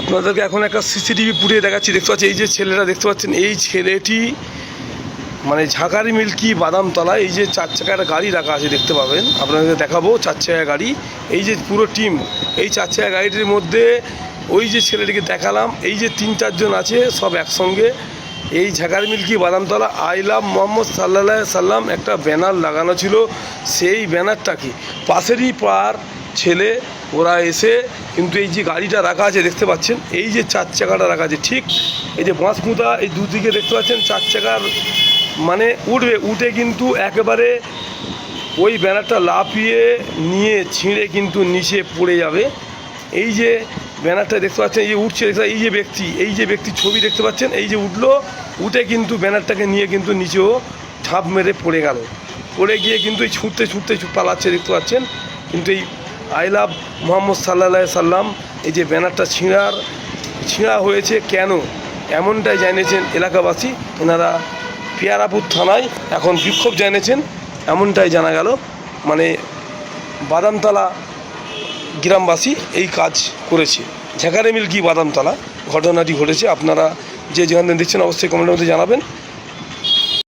আপনাদেরকে এখন একটা সিসিটিভি ফুটিয়ে দেখাচ্ছি। দেখতে পাচ্ছি এই যে ছেলেটা দেখতে পাচ্ছেন, এই ছেলেটি মানে ঝাঁকারি মিল্কি বাদামতলা এই যে চার চাকা একটা গাড়ি রাখা আছে, দেখতে পাবেন। আপনাদের দেখাবো চার চাকা গাড়ি। এই যে পুরো টিম, এই চার চাকা গাড়িটির মধ্যে ওই যে ছেলেটিকে দেখালাম, এই যে তিন চারজন আছে, সব একসঙ্গে। এই ঝাঁকারি milky Badamtala I love Mohammad সাল্লাহ সাল্লাম একটা ব্যানার লাগানো ছিল, সেই ব্যানারটাকে। পাশেরই পার ছেলে ওরা এসে কিন্তু এই যে গাড়িটা রাখা আছে, দেখতে পাচ্ছেন? এই যে চার চাকাটা রাখা আছে, ঠিক? এই যে বাঁশপুঁতা এই দুদিকে দেখতে পাচ্ছেন, চার চাকার মানে উঠবে, উঠে কিন্তু একেবারে ওই ব্যানারটা লাফিয়ে নিয়ে ছিঁড়ে কিন্তু নিচে পড়ে যাবে। এই যে ব্যানারটা দেখতে পাচ্ছেন, এই যে উঠছে, দেখতে এই যে ব্যক্তি, এই যে ব্যক্তির ছবি দেখতে পাচ্ছেন, এই যে উঠল, উঠে কিন্তু ব্যানারটাকে নিয়ে কিন্তু নিচেও ঝাঁপ মেরে পড়ে গেল। পড়ে গিয়ে কিন্তু এই ছুটতে ছুটতে ছুট পালাচ্ছে, দেখতে পাচ্ছেন? কিন্তু এই আই লাভ মোহাম্মদ সাল্লাহ সাল্লাম। এই যে ব্যানারটা ছিঁড়ার, ছিঁড়া হয়েছে কেন? এমনটাই জানিয়েছেন এলাকাবাসী। এনারা পিয়ারাপুর থানায় এখন বিক্ষোভ জানিয়েছেন। এমনটাই জানা গেল। মানে বাদামতলা গ্রামবাসী এই কাজ করেছে। ঝাঁকারে মিল্কি বাদামতলা? ঘটনাটি ঘটেছে। আপনারা যে যেখানে দেখছেন, অবশ্যই কমেন্টের মধ্যে জানাবেন।